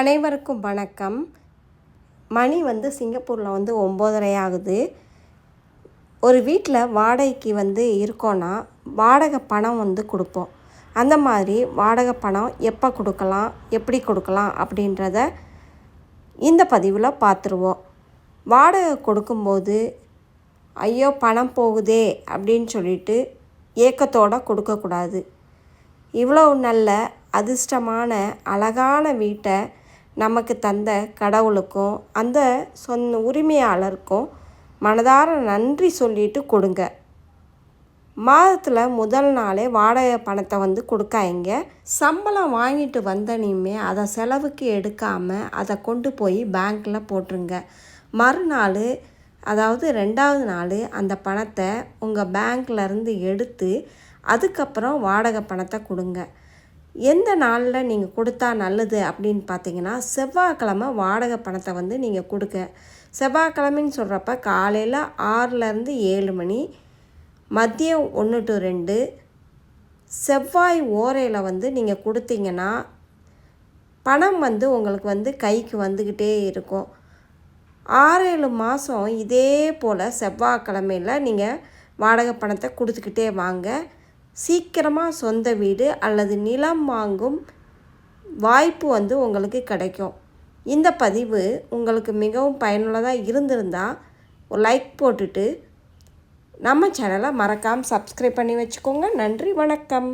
அனைவருக்கும் வணக்கம். மணி வந்து சிங்கப்பூரில் வந்து ஒம்போதரை ஆகுது. ஒரு வீட்டில் வாடகைக்கு வந்து இருக்கோன்னா வாடகை பணம் வந்து கொடுப்போம். அந்த மாதிரி வாடகை பணம் எப்போ கொடுக்கலாம் எப்படி கொடுக்கலாம் அப்படின்றத இந்த பதிவில் பார்த்துருவோம் வாடகை கொடுக்கும்போது ஐயோ பணம் போகுதே அப்படின்னு சொல்லிட்டு ஏக்கத்தோடு கொடுக்கக்கூடாது இவ்வளோ நல்ல அதிர்ஷ்டமான அழகான வீட்டை நமக்கு தந்த கடவுளுக்கும் அந்த சொந்த உரிமையாளருக்கும் மனதார நன்றி சொல்லிட்டு கொடுங்க. மாதத்தில் முதல் நாளே வாடகை பணத்தை வந்து கொடுக்காங்க சம்பளம் வாங்கிட்டு வந்தனையுமே அதை செலவுக்கு எடுக்காமல் அதை கொண்டு போய் பேங்க்கில் போட்டுருங்க. மறுநாள் அதாவது ரெண்டாவது நாள் அந்த பணத்தை உங்கள் பேங்க்லேருந்து எடுத்து அதுக்கப்புறம் வாடகை பணத்தை கொடுங்க. எந்த நாளில் நீங்கள் கொடுத்தா நல்லது அப்படின்னு பார்த்தீங்கன்னா செவ்வாய்க்கிழமை வாடகை பணத்தை வந்து நீங்கள் கொடுக்க செவ்வாய்க்கிழமைன்னு சொல்கிறப்ப காலையில் ஆறுலேருந்து ஏழு மணி மதியம் ஒன்று டு ரெண்டு செவ்வாய் ஓரையில் வந்து நீங்கள் கொடுத்தீங்கன்னா பணம் வந்து உங்களுக்கு வந்து கைக்கு வந்துக்கிட்டே இருக்கும். ஆறேழு மாதம் இதே போல் செவ்வாய்க்கிழமையில் நீங்கள் வாடகை பணத்தை கொடுத்துக்கிட்டே வாங்க. சீக்கிரமாக சொந்த வீடு அல்லது நிலம் வாங்கும் வாய்ப்பு வந்து உங்களுக்கு கிடைக்கும். இந்த பதிவு உங்களுக்கு மிகவும் பயனுள்ளதாக இருந்திருந்தால் ஒரு லைக் போட்டுட்டு நம்ம சேனலை மறக்காமல் சப்ஸ்கிரைப் பண்ணி வச்சுக்கோங்க. நன்றி வணக்கம்.